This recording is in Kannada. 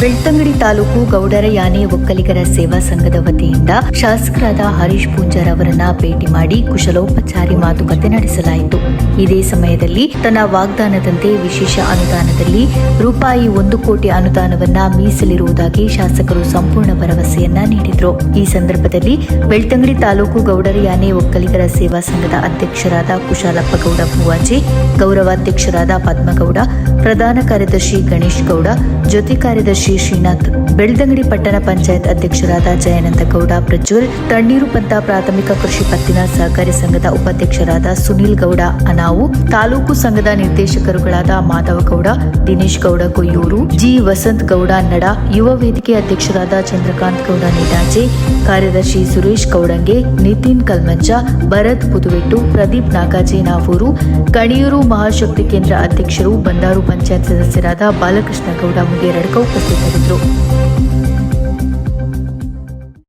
ಬೆಳ್ತಂಗಡಿ ತಾಲೂಕು ಗೌಡರ ಯಾನೆ ಒಕ್ಕಲಿಗರ ಸೇವಾ ಸಂಘದ ವತಿಯಿಂದ ಶಾಸಕರಾದ ಹರೀಶ್ ಪೂಂಜಾರ್ ಅವರನ್ನ ಭೇಟಿ ಮಾಡಿ ಕುಶಲೋಪಚಾರಿ ಮಾತುಕತೆ ನಡೆಸಲಾಯಿತು. ಇದೇ ಸಮಯದಲ್ಲಿ ತನ್ನ ವಾಗ್ದಾನದಂತೆ ವಿಶೇಷ ಅನುದಾನದಲ್ಲಿ ರೂಪಾಯಿ ಒಂದು ಕೋಟಿ ಅನುದಾನವನ್ನ ಮೀಸಲಿರುವುದಾಗಿ ಶಾಸಕರು ಸಂಪೂರ್ಣ ಭರವಸೆಯನ್ನ ನೀಡಿದರು. ಈ ಸಂದರ್ಭದಲ್ಲಿ ಬೆಳ್ತಂಗಡಿ ತಾಲೂಕು ಗೌಡರ ಯಾನೆ ಒಕ್ಕಲಿಗರ ಸೇವಾ ಸಂಘದ ಅಧ್ಯಕ್ಷರಾದ ಕುಶಾಲಪ್ಪ ಗೌಡ ಪೂವಾಜಿ, ಗೌರವಾಧ್ಯಕ್ಷರಾದ ಪದ್ಮಗೌಡ, ಪ್ರಧಾನ ಕಾರ್ಯದರ್ಶಿ ಗಣೇಶ್ ಗೌಡ ಜೊತೆ ಕಾರ್ಯದರ್ಶಿ ಶ್ರೀನಾಥ್, ಬೆಳ್ದಂಗಡಿ ಪಟ್ಟಣ ಪಂಚಾಯತ್ ಅಧ್ಯಕ್ಷರಾದ ಜಯನಂದ ಗೌಡ, ಪ್ರಜ್ವಲ್, ತಣ್ಣೀರು ಪಂತ ಪ್ರಾಥಮಿಕ ಕೃಷಿ ಪತ್ತಿನ ಸಹಕಾರಿ ಸಂಘದ ಉಪಾಧ್ಯಕ್ಷರಾದ ಸುನೀಲ್ ಗೌಡ, ಅನಾವು, ತಾಲೂಕು ಸಂಘದ ನಿರ್ದೇಶಕರುಗಳಾದ ಮಾಧವ ಗೌಡ, ದಿನೇಶ್ ಗೌಡ ಕೊಯ್ಯೂರು, ಜಿ ವಸಂತ್ ಗೌಡ ನಡ, ಯುವ ವೇದಿಕೆ ಅಧ್ಯಕ್ಷರಾದ ಚಂದ್ರಕಾಂತ್ ಗೌಡ ನಿಡಾಜೆ ಕಾರ್ಯದರ್ಶಿ ಸುರೇಶ್ ಗೌಡಂಗೆ ನಿತಿನ್ ಕಲ್ಮಂಜ ಭರತ್ ಪುದುವೆಟ್ಟು, ಪ್ರದೀಪ್ ನಾಗಾಜಿ ನಾವೂರು ಕಣಿಯೂರು ಮಹಾಶಕ್ತಿ ಕೇಂದ್ರ ಅಧ್ಯಕ್ಷರು, ಬಂದಾರು ಪಂಚಾಯತ್ ಸದಸ್ಯರಾದ ಬಾಲಕೃಷ್ಣ ಗೌಡ ಮುಗೇರಡ್ಕ ಉಪಸ್ಥಿತರಿದ್ದರು. ಮಾಡಿಕೊಂಡಿದ್ರು